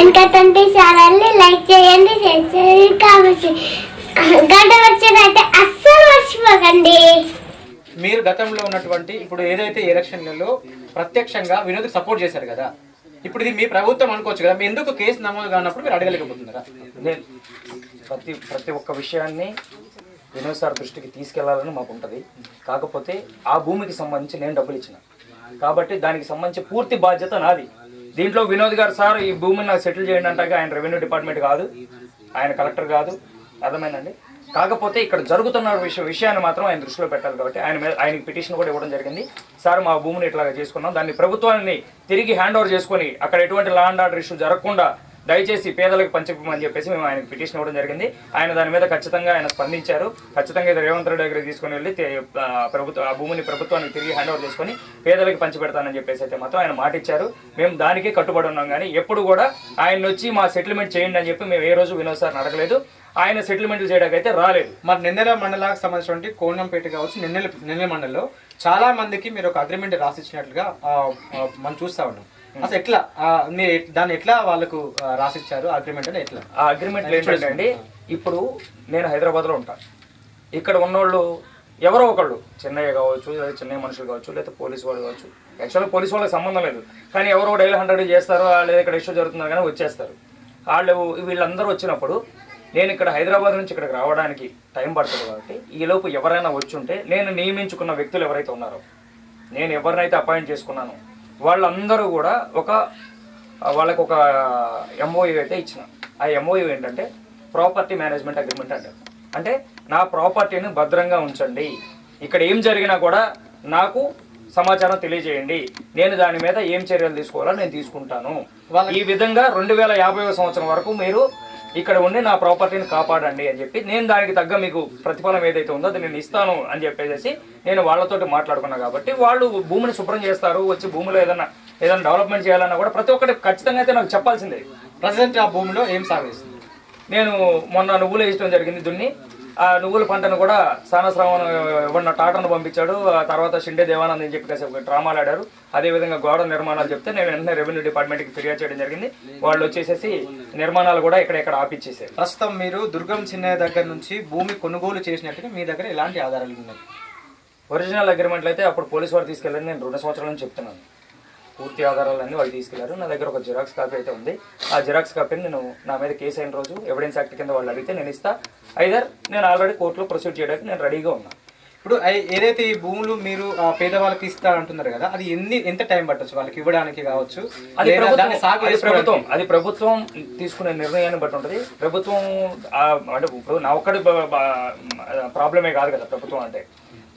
వెనకతంటే ఛానల్ని లైక్ చేయండి షేర్ చేయండి. గంట వచ్చినట్టే అస్సలు మర్చిపోకండి. మీరు గతంలో ఉన్నటువంటి ఇప్పుడు ఏదైతే ఎలక్షన్లలో ప్రత్యక్షంగా వినోద్ సపోర్ట్ చేశారు కదా ఇప్పుడు ఇది మీ ప్రభుత్వం అనుకోవచ్చు కదా మీ ఎందుకు కేసు నమోదు కానప్పుడు మీరు అడగలేకపోతున్నారా? నేను ప్రతి ప్రతి ఒక్క విషయాన్ని వినోద్ సార్ దృష్టికి తీసుకెళ్ళాలని మాకు ఉంటుంది. కాకపోతే ఆ భూమికి సంబంధించి నేను డబ్బులు ఇచ్చిన. కాబట్టి దానికి సంబంధించి పూర్తి బాధ్యత నాది. దీంట్లో వినోద్ గారు సార్ ఈ భూమిని నాకు సెటిల్ చేయండి అంటే ఆయన రెవెన్యూ డిపార్ట్మెంట్ కాదు ఆయన కలెక్టర్ కాదు. అర్థమైందండి? కాకపోతే ఇక్కడ జరుగుతున్న విషయ విషయాన్ని మాత్రం ఆయన దృష్టిలో పెట్టాలి కాబట్టి ఆయన ఆయనకి పిటిషన్ కూడా ఇవ్వడం జరిగింది. సార్ మా భూమిని ఇట్లా చేసుకున్నాం. దాన్ని ప్రభుత్వాన్ని తిరిగి హ్యాండ్ ఓవర్ చేసుకొని అక్కడ ఎటువంటి లా అండ్ ఆర్డర్ ఇష్యూ జరగకుండా దయచేసి పేదలకు పంచమని చెప్పేసి మేము ఆయన పిటిషన్ ఇవ్వడం జరిగింది. ఆయన దాని మీద ఖచ్చితంగా ఆయన స్పందించారు. ఖచ్చితంగా ఇది రేవంత్ రెడ్డి దగ్గర తీసుకొని వెళ్ళి ప్రభుత్వ ఆ భూమిని ప్రభుత్వానికి తిరిగి హ్యాండ్ ఓవర్ చేసుకొని పేదలకు పంచిపెడతానని చెప్పేసి అయితే మాత్రం ఆయన మాట ఇచ్చారు. మేము దానికి కట్టుబడి ఉన్నాం కానీ ఎప్పుడు కూడా ఆయన వచ్చి మా సెటిల్మెంట్ చేయండి అని చెప్పి మేము ఏ రోజు వినోద్ సార్ అడగలేదు. ఆయన సెటిల్మెంట్ చేయడానికి అయితే రాలేదు. మరి నిన్నెల మండలానికి సంబంధించినటువంటి కోణంపేట కావచ్చు నిన్నెల నిన్నెల మండలంలో చాలా మందికి మీరు ఒక అగ్రిమెంట్ రాసిచ్చినట్లుగా మనం చూస్తా ఉన్నాం. అసలు ఎట్లా? మీరు దాన్ని ఎట్లా వాళ్ళకు రాసిచ్చారు? అగ్రిమెంట్ అని ఎట్లా? ఆ అగ్రిమెంట్లు ఏంటంటే ఇప్పుడు నేను హైదరాబాద్లో ఉంటాను ఇక్కడ ఉన్నోళ్ళు ఎవరో ఒకళ్ళు చెన్నయ్య కావచ్చు లేదా చెన్నై మనుషులు కావచ్చు లేదా పోలీసు వాళ్ళు కావచ్చు. యాక్చువల్గా పోలీసు వాళ్ళకి సంబంధం లేదు. కానీ ఎవరో డైలీ హండ్రెడ్ చేస్తారు లేదా ఇక్కడ ఇష్యూ జరుగుతున్నారు కానీ వచ్చేస్తారు. వాళ్ళు వీళ్ళందరూ వచ్చినప్పుడు నేను ఇక్కడ హైదరాబాద్ నుంచి ఇక్కడికి రావడానికి టైం పడుతుంది కాబట్టి ఈలోపు ఎవరైనా వచ్చి ఉంటే నేను నియమించుకున్న వ్యక్తులు ఎవరైతే ఉన్నారో నేను ఎవరినైతే అపాయింట్ చేసుకున్నానో వాళ్ళందరూ కూడా ఒక వాళ్ళకి ఒక ఎంఓయూ అయితే ఇచ్చిన. ఆ ఎంఓయూ ఏంటంటే ప్రాపర్టీ మేనేజ్మెంట్ అగ్రిమెంట్ అంటారు అంటే నా ప్రాపర్టీని భద్రంగా ఉంచండి. ఇక్కడ ఏం జరిగినా కూడా నాకు సమాచారం తెలియజేయండి. నేను దాని మీద ఏం చర్యలు తీసుకోవాలో నేను తీసుకుంటాను. ఈ విధంగా రెండు వేల యాభై సంవత్సరం వరకు మీరు ఇక్కడ ఉండి నా ప్రాపర్టీని కాపాడండి అని చెప్పి నేను దానికి తగ్గ మీకు ప్రతిఫలం ఏదైతే ఉందో అది నేను ఇస్తాను అని చెప్పేసి నేను వాళ్ళతోటి మాట్లాడుకున్నా కాబట్టి వాళ్ళు భూమిని శుభ్రం చేస్తారు వచ్చి భూమిలో ఏదైనా ఏదైనా డెవలప్మెంట్ చేయాలన్నా కూడా ప్రతి ఒక్కటి ఖచ్చితంగా అయితే నాకు చెప్పాల్సిందే. ప్రజెంట్ ఆ భూమిలో ఏం సాగు నేను మొన్న నువ్వులు వేయడం జరిగింది దున్ని. ఆ నువ్వుల పంటను కూడా సానశ్రావణ ఇవ్వన్న టాటాను పంపించాడు. ఆ తర్వాత షిండే దేవానంద్ అని చెప్పి కాసేపు డ్రామాలు ఆడారు అదేవిధంగా గోడ నిర్మాణాలు చెప్తే నేను వెంటనే రెవెన్యూ డిపార్ట్మెంట్కి ఫిర్యాదు చేయడం జరిగింది. వాళ్ళు వచ్చేసేసి నిర్మాణాలు కూడా ఇక్కడ ఇక్కడ ఆపిచ్చేసారు. ప్రస్తుతం మీరు దుర్గం చిన్నయ్య దగ్గర నుంచి భూమి కొనుగోలు చేసినట్టుగా మీ దగ్గర ఎలాంటి ఆధారాలు ఉన్నాయి? ఒరిజినల్ అగ్రిమెంట్లు అయితే అప్పుడు పోలీసు వారు తీసుకెళ్ళని నేను రెండు సంవత్సరాల నుంచి చెప్తున్నాను. పూర్తి ఆధారాలన్నీ వాళ్ళు తీసుకెళ్ళారు. నా దగ్గర ఒక జిరాక్స్ కాపీ అయితే ఉంది. ఆ జిరాక్స్ కాపీని నేను నా మీద కేసు అయిన రోజు ఎవిడెన్స్ యాక్ట్ కింద వాళ్ళు అడిగితే నేను ఇస్తా. ఐదర్ నేను ఆల్రెడీ కోర్టులో ప్రొసీడ్ చేయడానికి నేను రెడీగా ఉన్నా. ఇప్పుడు ఏదైతే ఈ భూములు మీరు ఆ, పేదవాళ్ళకి ఇస్తారంటున్నారు కదా అది ఎన్ని ఎంత టైం పట్టొచ్చు వాళ్ళకి ఇవ్వడానికి కావచ్చు? అది ప్రభుత్వం అది? ప్రభుత్వం తీసుకునే నిర్ణయాన్ని బట్టి ఉంటుంది. ప్రభుత్వం అంటే ఇప్పుడు నా ఒక్కడి ప్రాబ్లమే కాదు కదా ప్రభుత్వం అంటే.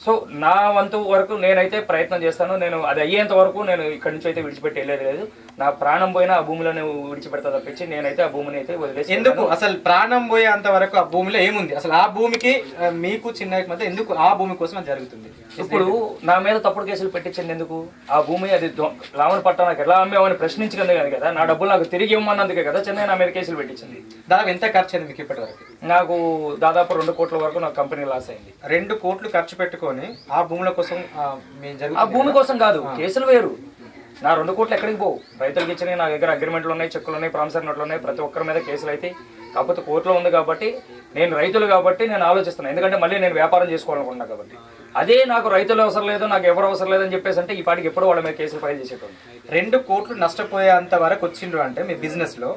సో నా వంతు వరకు నేనైతే ప్రయత్నం చేస్తాను. నేను అది అయ్యేంత వరకు నేను ఇక్కడి నుంచి అయితే విడిచిపెట్టి వెళ్ళేది లేదు నా ప్రాణం పోయినా ఆ భూమిలోనే విడిచిపెడతా తప్పించి నేనైతే ఆ భూమిని అయితే వదిలేసి ఎందుకు? అసలు ప్రాణం పోయేంత వరకు ఆ భూమిలో ఏముంది? అసలు ఆ భూమికి మీకు చిన్నయ్యకి మధ్య ఎందుకు ఆ భూమి కోసం అది జరుగుతుంది? ఇప్పుడు నా మీద తప్పుడు కేసులు పెట్టించింది ఎందుకు? ఆ భూమి అది లావణ పట్ట నాకు ఎలా అమ్మేవని ప్రశ్నించినందుకే కాదు కదా. నా డబ్బులు నాకు తిరిగి ఇవ్వమన్నందుకే కదా చెన్నై నా మీద కేసులు పెట్టించింది. దాదాపు ఎంత ఖర్చు అయింది మీకు ఇప్పటి వరకు నాకు దాదాపు రెండు కోట్ల వరకు నాకు కంపెనీ లాస్ అయింది. రెండు కోట్లు ఖర్చు పెట్టుకొని ఆ భూముల కోసం ఆ, భూమి కోసం కాదు కేసులు వేరు. నా రెండు కోట్లు ఎక్కడికి పోవు? రైతులకు ఇచ్చినాయి నా దగ్గర అగ్రిమెంట్లు ఉన్నాయి చెక్కులు ఉన్నాయి ప్రామిసర్ నోట్లు ఉన్నాయి ప్రతి ఒక్కరి మీద కేసులు అయితే. కాకపోతే కోర్టులో ఉంది కాబట్టి నేను రైతులు కాబట్టి నేను ఆలోచిస్తున్నాను ఎందుకంటే మళ్ళీ నేను వ్యాపారం చేసుకోవాలనుకుంటున్నాను కాబట్టి. అదే నాకు రైతులు అవసరం లేదు నాకు ఎవరు అవసరం లేదని చెప్పేసి అంటే ఈ పాటికి ఎప్పుడు వాళ్ళ మీద కేసులు ఫైల్ చేసేటోళ్ళు. రెండు కోట్లు నష్టపోయేంత వరకు వచ్చిండ్రు అంటే మీ బిజినెస్లో.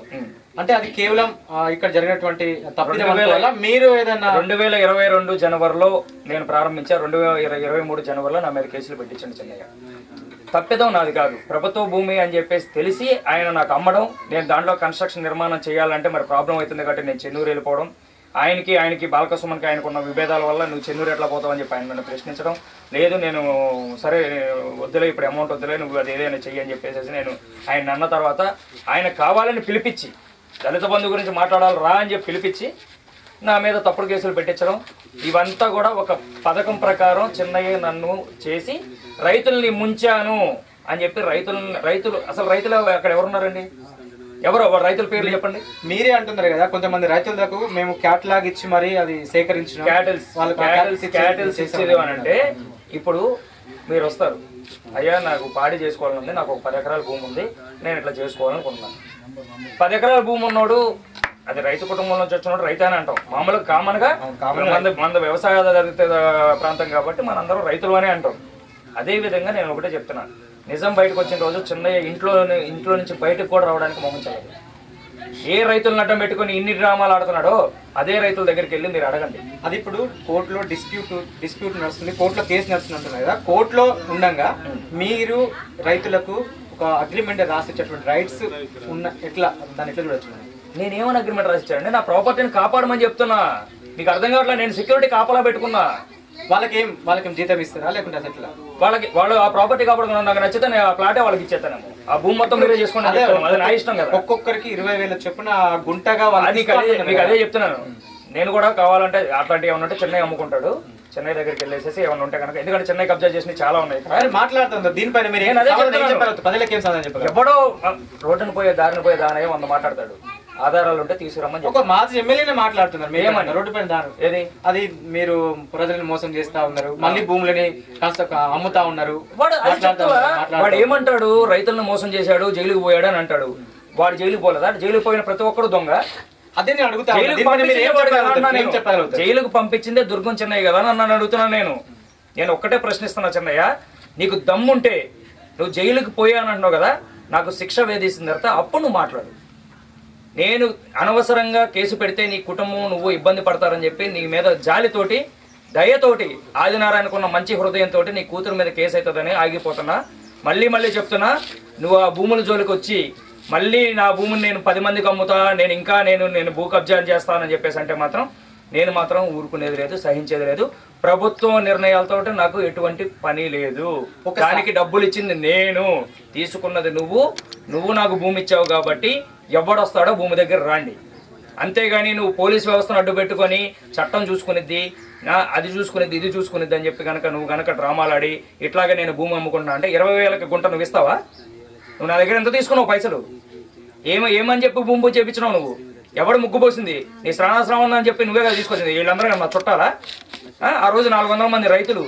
అంటే అది కేవలం ఆ, ఇక్కడ జరిగినటువంటి తప్పిదం వల్ల మీరు ఏదైనా రెండు వేల ఇరవై రెండు జనవరిలో నేను ప్రారంభించా రెండు వేల ఇరవై ఇరవై మూడు జనవరిలో నా మీద కేసులు పెట్టించండి చెన్నయ్య. తప్పిదం నాది కాదు ప్రభుత్వ భూమి అని చెప్పేసి తెలిసి ఆయన నాకు అమ్మడం నేను దాంట్లో కన్స్ట్రక్షన్ నిర్మాణం చేయాలంటే మరి ప్రాబ్లం అవుతుంది కాబట్టి నేను చెన్నూరు వెళ్ళిపోవడం ఆయనకి ఆయనకి బాలకసుమన్కి ఆయనకు ఉన్న విభేదాల వల్ల నువ్వు చెన్నూరు ఎట్లా పోతావని చెప్పి ఆయన నన్ను ప్రశ్నించడం. లేదు నేను సరే వద్దులే ఇప్పుడు అమౌంట్ వద్దులే నువ్వు అది ఏదైనా చెయ్యి అని చెప్పేసి నేను ఆయన అన్న తర్వాత ఆయన కావాలని పిలిపించి దళిత బంధు గురించి మాట్లాడాలి రా అని చెప్పి పిలిపించి నా మీద తప్పుడు కేసులు పెట్టించడం. ఇవంతా కూడా ఒక పథకం ప్రకారం చిన్నయ్య నన్ను చేసి రైతుల్ని ముంచాను అని చెప్పి రైతులని రైతులు అసలు రైతులు అక్కడ ఎవరున్నారండి? ఎవరు రైతుల పేర్లు చెప్పండి. మీరే అంటున్నారు కదా కొంతమంది రైతులకు మేము క్యాట్లాగ్ ఇచ్చి మరి అది సేకరించిన. క్యాటిల్స్ వాళ్ళకి క్యాటిల్స్ క్యాటిల్స్. ఇచ్చేది అని అంటే ఇప్పుడు మీరు వస్తారు. అయ్యా నాకు పాడి చేసుకోవాలని ఉంది నాకు ఒక పది ఎకరాల భూమి ఉంది నేను ఇట్లా చేసుకోవాలనుకుంటున్నాను. పది ఎకరాల భూమి ఉన్నోడు అది రైతు కుటుంబం నుంచి వచ్చినోడు రైతు అని అంటాం. మామూలుగా కామన్గా. మన మన వ్యవసాయ ప్రాంతం కాబట్టి మనందరం రైతులు అనే అంటాం. అదే విధంగా నేను ఒకటే చెప్తున్నాను. నిజం బయటకు వచ్చిన రోజు చిన్నయ్య ఇంట్లో ఇంట్లో నుంచి బయటకు కూడా రావడానికి మొహం చేయలేదు ఏ రైతులను అడ్డం పెట్టుకొని ఇన్ని డ్రామాలు ఆడుతున్నాడో అదే రైతుల దగ్గరికి వెళ్ళి మీరు అడగండి. అది ఇప్పుడు కోర్టులో డిస్ప్యూట్ డిస్ప్యూట్ నడుస్తుంది కోర్టులో కేసు నడుస్తుంది అంటున్నారు కదా కోర్టులో ఉండగా మీరు రైతులకు ఒక అగ్రిమెంట్ రాసిచ్చేటువంటి రైట్స్ ఉన్న ఎట్లా దాన్ని ఎట్లా చూడొచ్చు మనం? నేనేమని అగ్రిమెంట్ రాసిచ్చానండి? నా ప్రాపర్టీని కాపాడమని చెప్తున్నా. మీకు అర్థం కావట్లేదు నేను సెక్యూరిటీ కాపలా పెట్టుకున్నా. వాళ్ళకి ఏం వాళ్ళకి ఏం జీతం ఇస్తారా? లేకుంటే అసలు ఎట్లా? వాళ్ళకి వాళ్ళు ఆ ప్రాపర్టీ కాపాడుకున్నా నాకు నచ్చితే నేను ఆ ప్లాటే వాళ్ళకి ఇచ్చేస్తానేమో ఆ భూమి మొత్తం మీరే చేసుకోండి అని చెప్తాను. అది నా ఇష్టం కదా. ఒక్కొక్కరికి ఇరవై వేల చొప్పున గుంటగా వాళ్ళకి అది అదే మీకు కదా. అదే చెప్తున్నాను. నేను కూడా కావాలంటే అట్లాంటివి ఏమన్నా ఉంటే చెన్నై అమ్ముకుంటాడు. చెన్నై దగ్గరికి వెళ్ళేసేసి ఏమన్నా ఉంటే కనుక ఎందుకంటే చెన్నై కబ్జా చేసినవి చాలా ఉన్నాయి. మరి మాట్లాడుతుంది? దీనిపైన మీరు ఏం నేను అదే సమాధానం ఏం చెప్తున్నాను. చెప్పారు ప్రజలకు ఏం సమాధానం చెప్పారు ఎవడో ఆ, రోడ్డున పోయే దారిని పోయే దాని వంద మాట్లాడతాడు. ఆధారాలు ఉంటే తీసుకురమ్మని ఒక మాజీ ఎమ్మెల్యేనే మాట్లాడుతున్నారు ఏమని? రోడ్డు పైన దారు. ఏది? అది మీరు ప్రజలను మోసం చేస్తా ఉన్నారు మళ్ళీ భూములని కాస్త అమ్ముతా ఉన్నారు. వాడు ఏమంటాడు? రైతులను మోసం చేశాడు జైలుకు పోయాడు అని అంటాడు. వాడు జైలుకు పోలేదా? జైలుకు పోయిన ప్రతి ఒక్కడు దొంగ. అదే నేను అడుగుతా ఉన్నా. జైలుకు పంపించిందే దుర్గం చెన్నయ్య కదా అని నన్ను అడుగుతున్నా నేను. నేను ఒక్కటే ప్రశ్నిస్తున్నా చెన్నయ్య. నీకు దమ్ముంటే నువ్వు జైలుకు పోయాను అంటున్నావు కదా నాకు శిక్ష వేధిసిన తర్వాత అప్పుడు నువ్వు మాట్లాడు. నేను అనవసరంగా కేసు పెడితే నీ కుటుంబం నువ్వు ఇబ్బంది పడతారని చెప్పి నీ మీద జాలితోటి దయతోటి ఆదినారాయణకు ఉన్న మంచి హృదయంతో నీ కూతురు మీద కేసు అవుతుందని ఆగిపోతున్నా. మళ్ళీ మళ్ళీ చెప్తున్నా నువ్వు ఆ భూముల జోలికి వచ్చి మళ్ళీ నా భూమిని నేను పది మందికి అమ్ముతా నేను ఇంకా నేను నేను భూ కబ్జా చేస్తానని చెప్పేసి అంటే మాత్రం నేను మాత్రం ఊరుకునేది లేదు సహించేది లేదు. ప్రభుత్వం నిర్ణయాలతో నాకు ఎటువంటి పని లేదు. దానికి డబ్బులు ఇచ్చింది నేను. తీసుకున్నది నువ్వు. నువ్వు నాకు భూమి ఇచ్చావు కాబట్టి ఎవడొస్తాడో భూమి దగ్గర రాండి. అంతేగాని నువ్వు పోలీస్ వ్యవస్థను అడ్డు పెట్టుకొని చట్టం చూసుకునిద్ది నా అది చూసుకునిద్ది ఇది చూసుకునిద్ది అని చెప్పి కనుక నువ్వు కనుక డ్రామాలు ఆడి ఇట్లాగే నేను భూమి అమ్ముకుంటున్నా అంటే ఇరవై వేలకి గుంట నువ్వు ఇస్తావా? నువ్వు నా దగ్గర ఎంత తీసుకున్నావు పైసలు? ఏమో ఏమని చెప్పి భూమి పూజ చేయించినావు నువ్వు? ఎవడు ముగ్గుపోసింది నీ శ్రావణ అని చెప్పి నువ్వే కదా తీసుకొచ్చింది. వీళ్ళందరూ నా చుట్టాలా? ఆ? రోజు నాలుగు వందల మంది రైతులు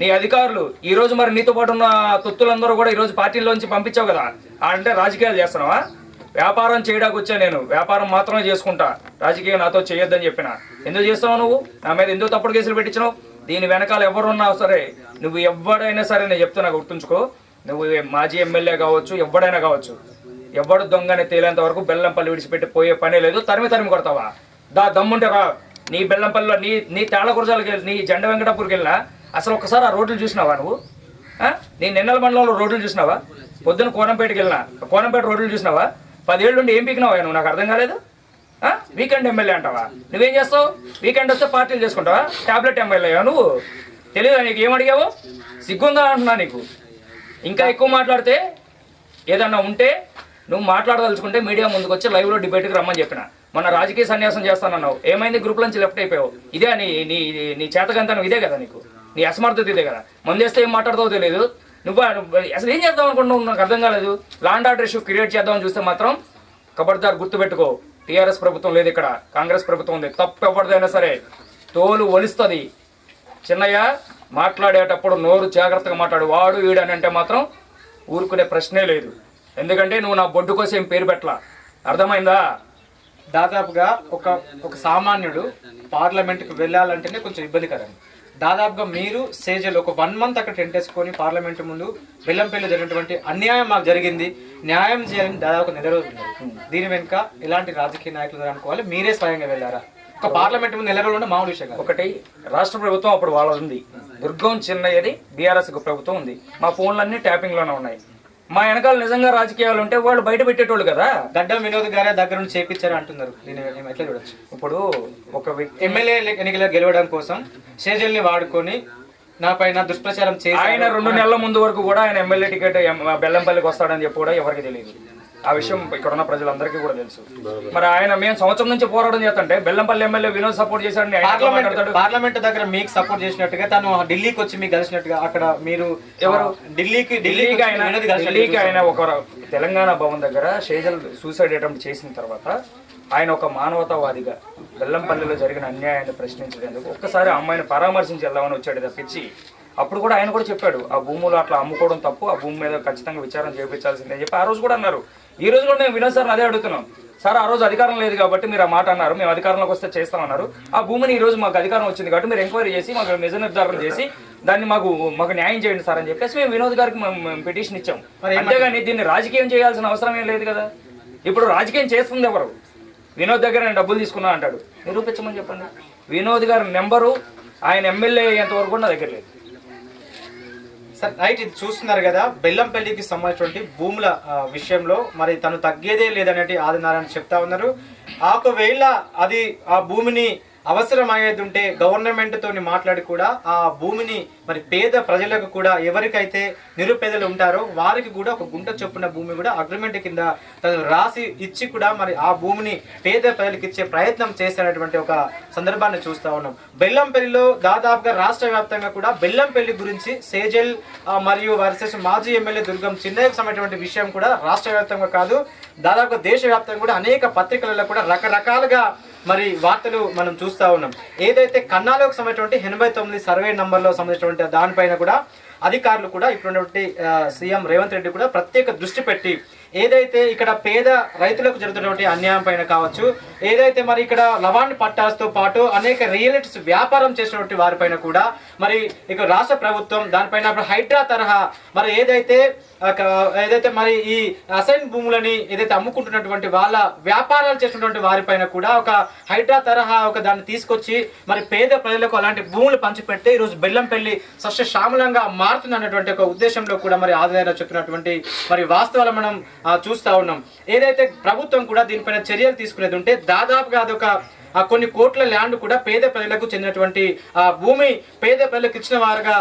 నీ అధికారులు ఈ రోజు మరి నీతో పాటు ఉన్న తొత్తులందరూ కూడా ఈరోజు పార్టీలోంచి పంపించావు కదా? ఆ అంటే రాజకీయాలు చేస్తున్నావా? వ్యాపారం చేయడానికి వచ్చా నేను? వ్యాపారం మాత్రమే చేసుకుంటా. రాజకీయం నాతో చేయొద్దని చెప్పిన. ఎందుకు చేస్తావు నువ్వు? నా మీద ఎందుకు తప్పుడు కేసులు పెట్టించినావు? దీని వెనకాల ఎవరున్నా సరే నువ్వు ఎవడైనా సరే నేను చెప్తున్నా గుర్తుంచుకో. నువ్వు మాజీ ఎమ్మెల్యే కావచ్చు ఎవడైనా కావచ్చు ఎవడు దొంగని తేలేంత వరకు బెల్లంపల్లి విడిచిపెట్టి పోయే పనే లేదు. తరిమి తరిమి కొడతావా? దా దమ్ముంటే రా. నీ బెల్లంపల్లిలో నీ నీ తేళ్ళకురజాలకి వెళ్ళి నీ జెండ వెంకటాపూర్కి వెళ్ళినా? అసలు ఒకసారి ఆ రోడ్లు చూసినావా నువ్వు? నీ నిన్నల మండలంలో రోడ్లు చూసినావా? పొద్దున కోనంపేటకి వెళ్ళినా? కోనంపేట రోడ్లు చూసినావా? పదేళ్ళు నుండి ఏం పీకినావా నువ్వు నాకు అర్థం కాలేదు? వీకెండ్ ఎమ్మెల్యే అంటావా? నువ్వేం చేస్తావు? వీకెండ్ వస్తే పార్టీలు చేసుకుంటావా? టాబ్లెట్ ఎమ్మెల్యేవా నువ్వు? తెలియదా నీకు? ఏం అడిగావు? సిగ్గుందా అంటున్నా నీకు? ఇంకా ఎక్కువ మాట్లాడితే ఏదన్నా ఉంటే నువ్వు మాట్లాడదలుచుకుంటే మీడియా ముందుకు వచ్చి లైవ్లో డిబేట్కి రమ్మని చెప్పిన. మన రాజకీయ సన్యాసం చేస్తానన్నావు. ఏమైంది? గ్రూప్ నుంచి లెఫ్ట్ అయిపోయావు. ఇదే నీ నీ నీ చేతకంతనం ఇదే కదా నీకు? నీ అసమర్థత ఇదే కదా? మందేస్తే ఏం మాట్లాడతావో తెలియదు నువ్వు అసలు ఏం చేద్దాం అనుకుంటున్నావు? నాకు అర్థం కాలేదు. లాండ్ ఆర్డర్ ఇష్యూ క్రియేట్ చేద్దామని చూస్తే మాత్రం కబడ్దార్ గుర్తుపెట్టుకో. టీఆర్ఎస్ ప్రభుత్వం లేదు ఇక్కడ. కాంగ్రెస్ ప్రభుత్వం ఉంది. తప్పు ఎవరిదైనా సరే తోలు ఒలిస్తుంది. చిన్నయ్య మాట్లాడేటప్పుడు నోరు జాగ్రత్తగా మాట్లాడు. వాడు వీడు అని అంటే మాత్రం ఊరుకునే ప్రశ్నే లేదు. ఎందుకంటే నువ్వు నా బొడ్డు కోసం ఏం పేరు పెట్టలా? అర్థమైందా? దాదాపుగా ఒక ఒక సామాన్యుడు పార్లమెంట్కి వెళ్ళాలంటేనే కొంచెం ఇబ్బందికరం. దాదాపుగా మీరు సేజల్ ఒక వన్ మంత్ అక్కడ టెంట్ వేసుకొని పార్లమెంట్ ముందు బెల్లంపల్లి జరిగినటువంటి అన్యాయం మాకు జరిగింది. న్యాయం చేయాలని దాదాపు నెల రోజులు. దీని వెనుక ఎలాంటి రాజకీయ నాయకులు అనుకోవాలి. మీరే స్వయంగా వెళ్ళారా? ఒక పార్లమెంట్ ముందు నెల రోజులు మామూలు విషయం ఒకటి రాష్ట్ర ప్రభుత్వం అప్పుడు వాళ్ళ ఉంది. దుర్గం చిన్నయ్యది బీఆర్ఎస్ ప్రభుత్వం ఉంది. మా ఫోన్లన్నీ ట్యాపింగ్లోనే ఉన్నాయి. మా వెనకాల నిజంగా రాజకీయాలు ఉంటే వాళ్ళు బయట పెట్టేటోళ్ళు కదా? గడ్డం వినోద్ గారే దగ్గర నుంచి చేపించారు అంటున్నారు. దీన్ని మేము ఎట్లా చూడొచ్చు? ఇప్పుడు ఒక వ్యక్తి ఎమ్మెల్యే ఎన్నికల గెలవడం కోసం సేజల్ని వాడుకొని నా పైన దుష్ప్రచారం చేసి ఆయన రెండు నెలల ముందు వరకు కూడా ఆయన ఎమ్మెల్యే టికెట్ బెల్లంపల్లికి వస్తాడని చెప్పి కూడా ఎవరికి తెలియదు ఆ విషయం ఇక్కడ ఉన్న ప్రజలందరికీ కూడా తెలుసు. మరి ఆయన మేము సంవత్సరం నుంచి పోరాటం చేస్తుంటే బెల్లంపల్లి ఎమ్మెల్యే వినోద్ సపోర్ట్ చేశాడని పార్లమెంట్ దగ్గర మీకు సపోర్ట్ చేసినట్టుగా తను ఢిల్లీకి వచ్చి మీకు కలిసినట్టుగా అక్కడ మీరు ఎవరు? ఢిల్లీకి ఢిల్లీకి ఆయన ఢిల్లీకి ఆయన ఒక తెలంగాణ భవన్ దగ్గర షేజల్ సూసైడ్ అటెంప్ట్ చేసిన తర్వాత ఆయన ఒక మానవతావాదిగా బెల్లంపల్లిలో జరిగిన అన్యాయాన్ని ప్రశ్నించేందుకు ఒక్కసారి అమ్మాయిని పరామర్శించి వెళ్దామని వచ్చాడు తప్పించి అప్పుడు కూడా ఆయన కూడా చెప్పాడు ఆ భూములు అట్లా అమ్ముకోవడం తప్పు ఆ భూమి మీద ఖచ్చితంగా విచారణ చేయించాల్సిందే అని చెప్పి ఆ రోజు కూడా అన్నారు. ఈ రోజు కూడా మేము వినోద్ సార్ అదే అడుగుతున్నాం. సార్ ఆ రోజు అధికారం లేదు కాబట్టి మీరు ఆ మాట అన్నారు మేము అధికారంలోకి వస్తే చేస్తామన్నారు. ఆ భూమిని ఈ రోజు మాకు అధికారం వచ్చింది కాబట్టి మీరు ఎంక్వైరీ చేసి మాకు నిజ నిర్ధారణ చేసి దాన్ని మాకు మాకు న్యాయం చేయండి సార్ అని చెప్పేసి మేము వినోద్ గారికి పిటిషన్ ఇచ్చాం? అంతేగాని దీన్ని రాజకీయం చేయాల్సిన అవసరం ఏం లేదు కదా. ఇప్పుడు రాజకీయం చేస్తుంది ఎవరు? వినోద్ దగ్గర నేను డబ్బులు తీసుకున్నా అంటాడు. నిరూపించమని చెప్పండి. వినోద్ గారి నెంబరు ఆయన ఎమ్మెల్యే అయ్యేంత వరకు నా దగ్గర లేదు. సార్ రైట్ ఇది చూస్తున్నారు కదా బెల్లంపల్లికి సంబంధించినటువంటి భూముల విషయంలో మరి తను తగ్గేదే లేదనేది ఆదినారాయణ చెప్తా ఉన్నారు. ఒకవేళ అది ఆ భూమిని అవసరం ఉంటే గవర్నమెంట్ తోని మాట్లాడి కూడా ఆ భూమిని మరి పేద ప్రజలకు కూడా ఎవరికైతే నిరుపేదలు ఉంటారో వారికి కూడా ఒక గుంట చొప్పున భూమి కూడా అగ్రిమెంట్ కింద తను రాసి ఇచ్చి కూడా మరి ఆ భూమిని పేద ప్రజలకు ఇచ్చే ప్రయత్నం చేసినటువంటి ఒక సందర్భాన్ని చూస్తా ఉన్నాం. బెల్లంపల్లిలో దాదాపుగా రాష్ట్ర వ్యాప్తంగా కూడా బెల్లంపల్లి గురించి సేజల్ మరియు వర్సెస్ మాజీ ఎమ్మెల్యే దుర్గం చిన్నయ్యకు సంబంధించినటువంటి విషయం కూడా రాష్ట్ర వ్యాప్తంగా కాదు దాదాపుగా దేశవ్యాప్తంగా కూడా అనేక పత్రికలలో కూడా రకరకాలుగా మరి వార్తలు మనం చూస్తా ఉన్నాం. ఏదైతే కన్నాలకు సంబంధించినటువంటి ఎనభై తొమ్మిది సర్వే నంబర్లో సంబంధించినటువంటి దానిపైన కూడా అధికారులు కూడా ఇప్పుడున్నటువంటి సీఎం రేవంత్ రెడ్డి కూడా ప్రత్యేక దృష్టి పెట్టి ఏదైతే ఇక్కడ పేద రైతులకు జరుగుతున్నటువంటి అన్యాయం పైన కావచ్చు ఏదైతే మరి ఇక్కడ లవాణి పట్టాస్తో పాటు అనేక రియల్ ఎస్టేట్స్ వ్యాపారం చేసినటువంటి వారిపైన కూడా మరి ఇక రాష్ట్ర ప్రభుత్వం దానిపైన హైడ్రా తరహా మరి ఏదైతే ఏదైతే మరి ఈ అసైన్ భూములని ఏదైతే అమ్ముకుంటున్నటువంటి వాళ్ళ వ్యాపారాలు చేసినటువంటి వారిపైన కూడా ఒక హైడ్రా తరహా ఒక దాన్ని తీసుకొచ్చి మరి పేద ప్రజలకు అలాంటి భూములు పంచిపెడితే ఈరోజు బెల్లంపల్లి సస్యశ్యామలంగా మారుతుంది అన్నటువంటి ఒక ఉద్దేశంలో కూడా మరి ఆదాయంలో చెప్పినటువంటి మరి వాస్తవాలు మనం చూస్తా ఉన్నాం. ఏదైతే ప్రభుత్వం కూడా దీనిపైన చర్యలు తీసుకునేది ఉంటే దాదాపుగా అదొక ఆ కొన్ని కోట్ల ల్యాండ్ కూడా పేద ప్రజలకు చెందినటువంటి ఆ భూమి పేద ప్రజలకు ఇచ్చిన వారుగా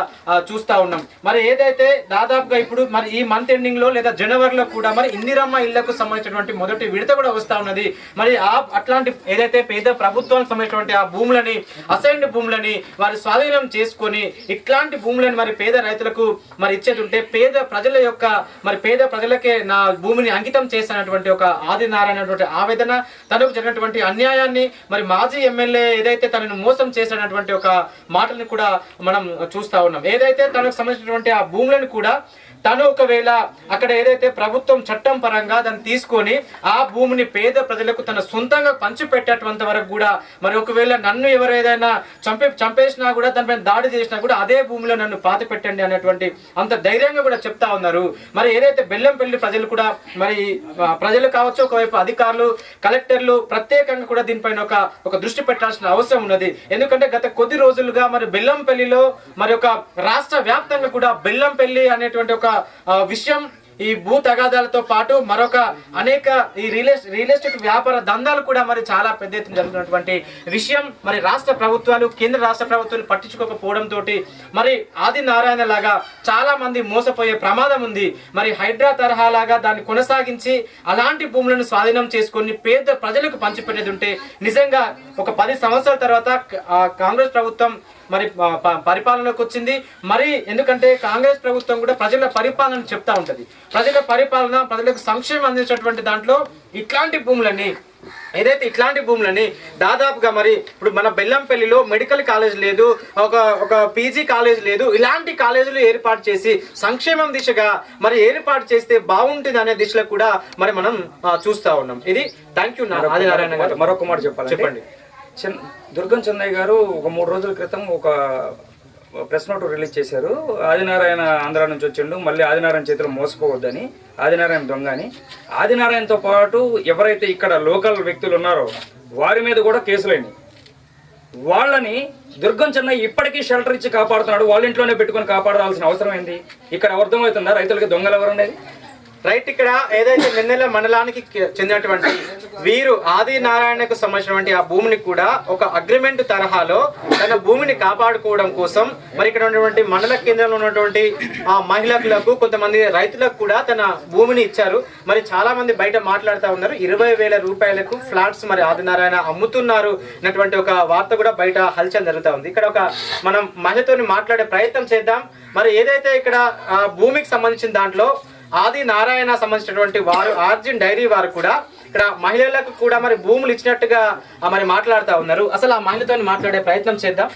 చూస్తూ చూస్తా ఉన్నాం. మరి ఏదైతే దాదాపుగా ఇప్పుడు మరి ఈ మంత్ ఎండింగ్లో లేదా జనవరిలో కూడా మరి ఇందిరమ్మ ఇళ్ళకు సంబంధించినటువంటి మొదటి విడత కూడా వస్తా ఉన్నది. మరి ఆ అట్లాంటి ఏదైతే పేద ప్రభుత్వానికి సంబంధించినటువంటి ఆ భూములని అసైన్డ్ భూములని వారి స్వాధీనం చేసుకొని ఇట్లాంటి భూములను మరి పేద రైతులకు మరి ఇచ్చేది ఉంటే పేద ప్రజల యొక్క మరి పేద ప్రజలకే నా భూమిని అంకితం చేసినటువంటి ఒక ఆదినారాయణటువంటి ఆవేదన తనకు జరిగినటువంటి అన్యాయాన్ని మరి మాజీ ఎమ్మెల్యే ఏదైతే తనను మోసం చేసినటువంటి ఒక మాటని కూడా మనం చూస్తా ఉన్నాం. ఏదైతే తనకు సంబంధించినటువంటి ఆ భూములను కూడా తను ఒకవేళ అక్కడ ఏదైతే ప్రభుత్వం చట్టం పరంగా దాన్ని తీసుకొని ఆ భూమిని పేద ప్రజలకు తన సొంతంగా పంచిపెట్టేటువంటి వరకు కూడా మరి ఒకవేళ నన్ను ఎవరు ఏదైనా చంపే చంపేసినా కూడా దానిపైన దాడి చేసినా కూడా అదే భూమిలో నన్ను పాతి పెట్టండి అనేటువంటి అంత ధైర్యంగా కూడా చెప్తా ఉన్నారు. మరి ఏదైతే బెల్లంపల్లి ప్రజలు కూడా మరి ప్రజలు కావచ్చు ఒకవైపు అధికారులు కలెక్టర్లు ప్రత్యేకంగా కూడా దీనిపైన ఒక ఒక దృష్టి పెట్టాల్సిన అవసరం ఉన్నది. ఎందుకంటే గత కొద్ది రోజులుగా మరి బెల్లంపల్లిలో మరి ఒక రాష్ట్ర వ్యాప్తంగా కూడా బెల్లంపల్లి అనేటువంటి ఒక విషయం ఈ భూ తగాదాలతో పాటు మరొక అనేక ఈ రియల్ రియల్ ఎస్టేట్ వ్యాపార దందాలు కూడా మరి చాలా పెద్ద ఎత్తున జరుగుతున్నటువంటి విషయం. మరి రాష్ట్ర ప్రభుత్వాలు కేంద్ర రాష్ట్ర ప్రభుత్వాలు పట్టించుకోకపోవడంతో మరి ఆది నారాయణ లాగా చాలా మంది మోసపోయే ప్రమాదం ఉంది. మరి హైడ్రా తరహా లాగా దాన్ని కొనసాగించి అలాంటి భూములను స్వాధీనం చేసుకొని పేద ప్రజలకు పంచిపెట్టేది ఉంటే నిజంగా ఒక పది సంవత్సరాల తర్వాత కాంగ్రెస్ ప్రభుత్వం మరి పరిపాలనకు వచ్చింది. మరి ఎందుకంటే కాంగ్రెస్ ప్రభుత్వం కూడా ప్రజల పరిపాలన చెప్తా ఉంటది. ప్రజల పరిపాలన ప్రజలకు సంక్షేమం అందించేటువంటి దాంట్లో ఇట్లాంటి భూములని ఏదైతే ఇట్లాంటి భూములని దాదాపుగా మరి ఇప్పుడు మన బెల్లంపల్లిలో మెడికల్ కాలేజ్ లేదు ఒక ఒక పీజీ కాలేజ్ లేదు ఇలాంటి కాలేజీలు ఏర్పాటు చేసి సంక్షేమం దిశగా మరి ఏర్పాటు చేస్తే బాగుంటుంది అనే దిశలో కూడా మరి మనం చూస్తా ఉన్నాం. ఇది థ్యాంక్ యూ ఆదినారాయణ గారు. మరొక మాట చెప్పాలి చెప్పండి. చిన్ దుర్గం చెన్నయ్య గారు ఒక మూడు రోజుల క్రితం ఒక ప్రెస్ నోట్ రిలీజ్ చేశారు. ఆదినారాయణ ఆంధ్ర నుంచి వచ్చిండు. మళ్ళీ ఆదినారాయణ చేతిలో మోసపోవద్దని ఆదినారాయణ దొంగ అని ఆదినారాయణతో పాటు ఎవరైతే ఇక్కడ లోకల్ వ్యక్తులు ఉన్నారో వారి మీద కూడా కేసులైనవి వాళ్ళని దుర్గం చెన్నయ్య ఇప్పటికీ షెల్టర్ ఇచ్చి కాపాడుతున్నాడు. వాళ్ళ ఇంట్లోనే పెట్టుకొని కాపాడాల్సిన అవసరం ఏంది? ఇక్కడ అర్థమవుతుందా? రైతులకి దొంగలు ఎవరు ఉండేది రైట్ ఇక్కడ ఏదైతే నిన్నెల మండలానికి చెందినటువంటి వీరు ఆది నారాయణకు సంబంధించినటువంటి ఆ భూమిని కూడా ఒక అగ్రిమెంట్ తరహాలో తన భూమిని కాపాడుకోవడం కోసం మరి ఇక్కడ ఉన్నటువంటి మండల కేంద్రంలో ఉన్నటువంటి ఆ మహిళలకు కొంతమంది రైతులకు కూడా తన భూమిని ఇచ్చారు. మరి చాలా మంది బయట మాట్లాడుతూ ఉన్నారు. ఇరవై వేల రూపాయలకు ఫ్లాట్స్ మరి ఆదినారాయణ అమ్ముతున్నారు అన్నటువంటి ఒక వార్త కూడా బయట హల్చల్ జరుగుతూ ఉంది. ఇక్కడ ఒక మనం మహిళతో మాట్లాడే ప్రయత్నం చేద్దాం. మరి ఏదైతే ఇక్కడ భూమికి సంబంధించిన దాంట్లో ఆది నారాయణ సంబంధించినటువంటి వారు ఆర్జిన్ డైరీ వారు కూడా ఇక్కడ మహిళలకు కూడా మరి భూములు ఇచ్చినట్టుగా మరి మాట్లాడుతూ ఉన్నారు. అసలు ఆ మహిళతో మాట్లాడే ప్రయత్నం చేద్దాం.